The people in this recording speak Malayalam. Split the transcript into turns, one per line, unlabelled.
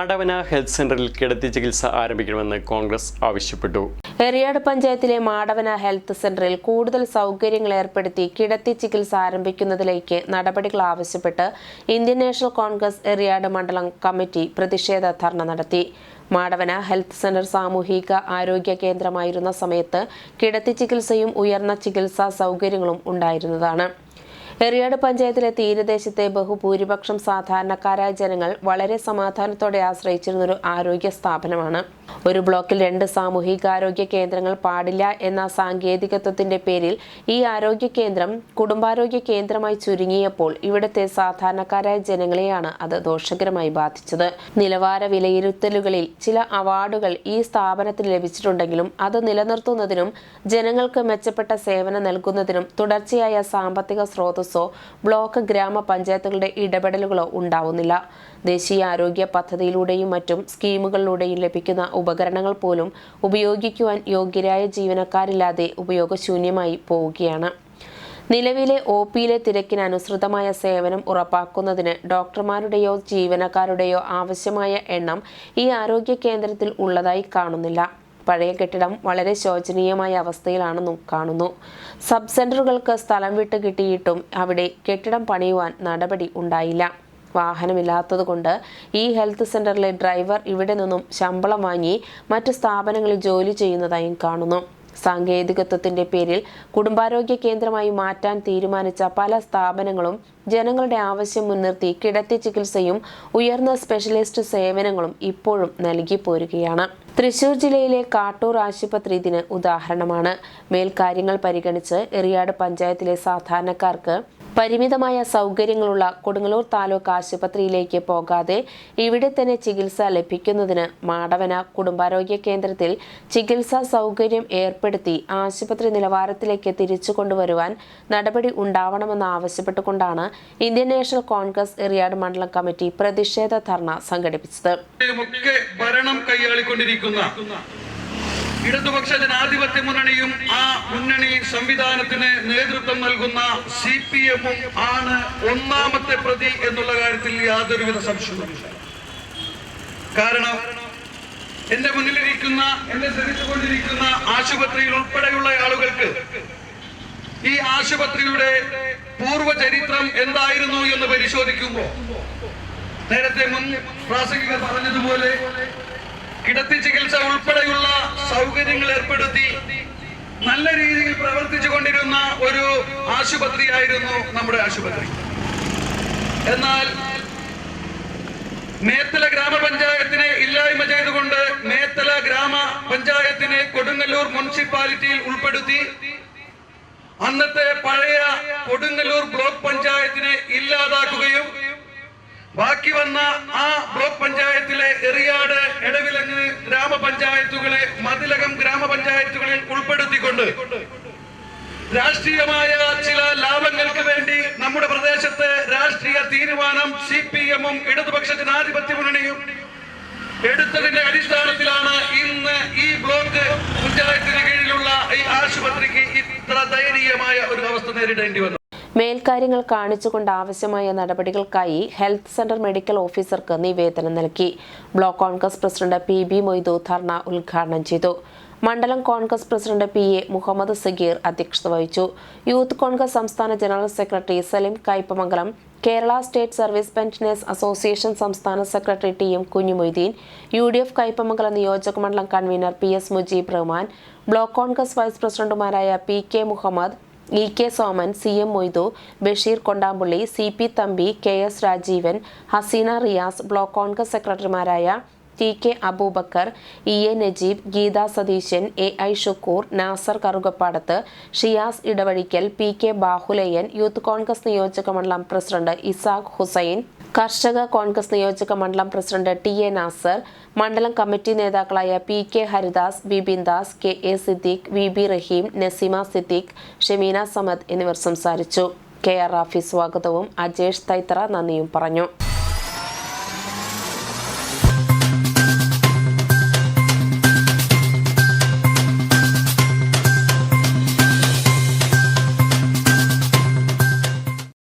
മാടവന ഹെൽത്ത് സെന്ററിൽ കിടത്തി ചികിത്സ ആരംഭിക്കണമെന്ന് കോൺഗ്രസ് ആവശ്യപ്പെട്ടു.
എറിയാട് പഞ്ചായത്തിലെ മാടവന ഹെൽത്ത് സെന്ററിൽ കൂടുതൽ സൗകര്യങ്ങൾ ഏർപ്പെടുത്തി കിടത്തി ചികിത്സ ആരംഭിക്കുന്നതിലേക്ക് നടപടികൾ ആവശ്യപ്പെട്ട് ഇന്ത്യൻ നാഷണൽ കോൺഗ്രസ് എറിയാട് മണ്ഡലം കമ്മിറ്റി പ്രതിഷേധ ധർണ നടത്തി. മാടവന ഹെൽത്ത് സെന്റർ സാമൂഹിക ആരോഗ്യ കേന്ദ്രമായിരുന്ന സമയത്ത് കിടത്തി ചികിത്സയും ഉയർന്ന ചികിത്സാ സൗകര്യങ്ങളും ഉണ്ടായിരുന്നതാണ്. എറിയാട് പഞ്ചായത്തിലെ തീരദേശത്തെ ബഹുഭൂരിപക്ഷം സാധാരണക്കാരായ ജനങ്ങൾ വളരെ സമാധാനത്തോടെ ആശ്രയിച്ചിരുന്ന ഒരു ആരോഗ്യ സ്ഥാപനമാണ്. ഒരു ബ്ലോക്കിൽ രണ്ട് സാമൂഹികാരോഗ്യ കേന്ദ്രങ്ങൾ പാടില്ല എന്ന സാങ്കേതികത്വത്തിന്റെ പേരിൽ ഈ ആരോഗ്യ കേന്ദ്രം കുടുംബാരോഗ്യ കേന്ദ്രമായി ചുരുങ്ങിയപ്പോൾ ഇവിടുത്തെ സാധാരണക്കാരായ ജനങ്ങളെയാണ് അത് ദോഷകരമായി ബാധിച്ചത്. നിലവാര വിലയിരുത്തലുകളിൽ ചില അവാർഡുകൾ ഈ സ്ഥാപനത്തിന് ലഭിച്ചിട്ടുണ്ടെങ്കിലും അത് നിലനിർത്തുന്നതിനും ജനങ്ങൾക്ക് മെച്ചപ്പെട്ട സേവനം നൽകുന്നതിനും തുടർച്ചയായ സാമ്പത്തിക സ്രോതസ്സോ ബ്ലോക്ക് ഗ്രാമപഞ്ചായത്തുകളുടെ ഇടപെടലുകളോ ഉണ്ടാവുന്നില്ല. ദേശീയ ആരോഗ്യ പദ്ധതിയിലൂടെയും മറ്റും സ്കീമുകളിലൂടെയും ലഭിക്കുന്ന ഉപകരണങ്ങൾ പോലും ഉപയോഗിക്കുവാൻ യോഗ്യരായ ജീവനക്കാരില്ലാതെ ഉപയോഗശൂന്യമായി പോവുകയാണ്. നിലവിലെ ഒ പിയിലെ തിരക്കിന് അനുസൃതമായ സേവനം ഉറപ്പാക്കുന്നതിന് ഡോക്ടർമാരുടെയോ ജീവനക്കാരുടെയോ ആവശ്യമായ എണ്ണം ഈ ആരോഗ്യ കേന്ദ്രത്തിൽ ഉള്ളതായി കാണുന്നില്ല. പഴയ കെട്ടിടം വളരെ ശോചനീയമായ അവസ്ഥയിലാണെന്നും കാണുന്നു. സബ് സെന്ററുകൾക്ക് സ്ഥലം വിട്ട് കിട്ടിയിട്ടും അവിടെ കെട്ടിടം പണിയുവാൻ നടപടി ഉണ്ടായില്ല. വാഹനമില്ലാത്തതുകൊണ്ട് ഈ ഹെൽത്ത് സെന്ററിലെ ഡ്രൈവർ ഇവിടെ നിന്നും ശമ്പളം വാങ്ങി മറ്റ് സ്ഥാപനങ്ങളിൽ ജോലി ചെയ്യുന്നതായും കാണുന്നു. സാങ്കേതികത്വത്തിന്റെ പേരിൽ കുടുംബാരോഗ്യ കേന്ദ്രമായി മാറ്റാൻ തീരുമാനിച്ച പല സ്ഥാപനങ്ങളും ജനങ്ങളുടെ ആവശ്യം മുൻനിർത്തി കിടത്തി ചികിത്സയും ഉയർന്ന സ്പെഷ്യലിസ്റ്റ് സേവനങ്ങളും ഇപ്പോഴും നൽകി പോരുകയാണ്. തൃശൂർ ജില്ലയിലെ കാട്ടൂർ ആശുപത്രി ഇതിന് ഉദാഹരണമാണ്. മേൽക്കാര്യങ്ങൾ പരിഗണിച്ച് എറിയാട് പഞ്ചായത്തിലെ സാധാരണക്കാർക്ക് പരിമിതമായ സൗകര്യങ്ങളുള്ള കൊടുങ്ങല്ലൂർ താലൂക്ക് ആശുപത്രിയിലേക്ക് പോകാതെ ഇവിടെ തന്നെ ചികിത്സ ലഭിക്കുന്നതിന് മാടവന കുടുംബാരോഗ്യ കേന്ദ്രത്തിൽ ചികിത്സാ സൗകര്യം ഏർപ്പെടുത്തി ആശുപത്രി നിലവാരത്തിലേക്ക് തിരിച്ചു കൊണ്ടുവരുവാൻ നടപടി ഉണ്ടാവണമെന്ന് ആവശ്യപ്പെട്ടുകൊണ്ടാണ് ഇന്ത്യൻ നാഷണൽ കോൺഗ്രസ് എറിയാട് മണ്ഡലം കമ്മിറ്റി പ്രതിഷേധ ധർണ സംഘടിപ്പിച്ചത്.
ഭരണം ഇടതുപക്ഷ ജനാധിപത്യ മുന്നണിയും ആ മുന്നണി സംവിധാനത്തിന് നേതൃത്വം നൽകുന്ന സി പി എമ്മും ആണ് ഒന്നാമത്തെ പ്രതി എന്നുള്ള കാര്യത്തിൽ യാതൊരുവിധ സംശയവുമില്ല. കാരണം എന്റെ മുന്നിലിരിക്കുന്ന എന്നെ ശ്രമിച്ചുകൊണ്ടിരിക്കുന്ന ആശുപത്രിയിൽ ഉൾപ്പെടെയുള്ള ആളുകൾക്ക് ഈ ആശുപത്രിയുടെ പൂർവചരിത്രം എന്തായിരുന്നു എന്ന് പരിശോധിക്കുമ്പോൾ നേരത്തെ മുൻ പ്രാസംഗികർ പറഞ്ഞതുപോലെ കിടത്തി ചികിത്സ ഉൾപ്പെടെയുള്ള സൗകര്യങ്ങൾ ഏർപ്പെടുത്തി നല്ല രീതിയിൽ പ്രവർത്തിച്ചു കൊണ്ടിരുന്ന ഒരു ആശുപത്രിയായിരുന്നു നമ്മുടെ ആശുപത്രി. എന്നാൽ മേത്തല ഗ്രാമപഞ്ചായത്തിനെ ഇല്ലായ്മ ചെയ്തുകൊണ്ട് മേത്തല ഗ്രാമ പഞ്ചായത്തിനെ കൊടുങ്ങല്ലൂർ മുനിസിപ്പാലിറ്റിയിൽ ഉൾപ്പെടുത്തി അന്നത്തെ പഴയ കൊടുങ്ങല്ലൂർ ബ്ലോക്ക് പഞ്ചായത്തിനെ ഇല്ലാതാക്കുകയും ബാക്കി വന്ന ആ ബ്ലോക്ക് പഞ്ചായത്തിലെ എറിയാട് എടവിലങ്ങ് ഗ്രാമപഞ്ചായത്തുകളെ മതിലകം ഗ്രാമപഞ്ചായത്തുകളിൽ ഉൾപ്പെടുത്തിക്കൊണ്ട് രാഷ്ട്രീയമായ ചില ലാഭങ്ങൾക്ക് വേണ്ടി നമ്മുടെ പ്രദേശത്തെ രാഷ്ട്രീയ തീരുമാനം സി പി എമ്മും ഇടതുപക്ഷ ജനാധിപത്യ മുന്നണിയും എടുത്തതിന്റെ അടിസ്ഥാനത്തിലാണ് ഇന്ന് ഈ ബ്ലോക്ക് പഞ്ചായത്തിന് കീഴിലുള്ള ഈ ആശുപത്രിക്ക് ഇത്ര ദയനീയമായ ഒരു അവസ്ഥ നേരിടേണ്ടി വന്നു
മേൽക്കാര്യങ്ങൾ കാണിച്ചുകൊണ്ട് ആവശ്യമായ നടപടികൾക്കായി ഹെൽത്ത് സെന്റർ മെഡിക്കൽ ഓഫീസർക്ക് നിവേദനം നൽകി. Block Congress president P B Moidu dharna ഉദ്ഘാടനം ചെയ്തു. മണ്ഡലം Congress president P A Muhammad Sagir അധ്യക്ഷത വഹിച്ചു. യൂത്ത് കോൺഗ്രസ് സംസ്ഥാന general secretary Salim Kaipamangalam Kerala state service pensioners association സംസ്ഥാന secretary T M Kunhumoideen U D F Kaipamangalam നിയോജക മണ്ഡലം convener P S Mujeeb Rahman block Congress vice പ്രസിഡന്റുമാരായ P K Muhammad E K Soman C M Moidu Basheer Kondampully C P Thampi K S Rajeevan Haseena Riyas block Congress സെക്രട്ടറിമാരായ T K Abubakar E A Najeeb Geetha Satheesan A I Shukoor Nasar Karukappadath Shiyas Edavazhikkal P K Bahulayan youth Congress നിയോജക മണ്ഡലം പ്രസിഡന്റ് ഇസാഖ് ഹുസൈൻ കർഷക കോൺഗ്രസ് നിയോജക മണ്ഡലം പ്രസിഡന്റ് ടി എ നാസർ മണ്ഡലം കമ്മിറ്റി നേതാക്കളായ P K Haridas Bibin Das K A Siddique V B Raheem Naseema Siddique Shameena Samad എന്നിവർ സംസാരിച്ചു. കെ ആർ റാഫി സ്വാഗതവും അജേഷ് തൈത്തറ നന്ദിയും പറഞ്ഞു.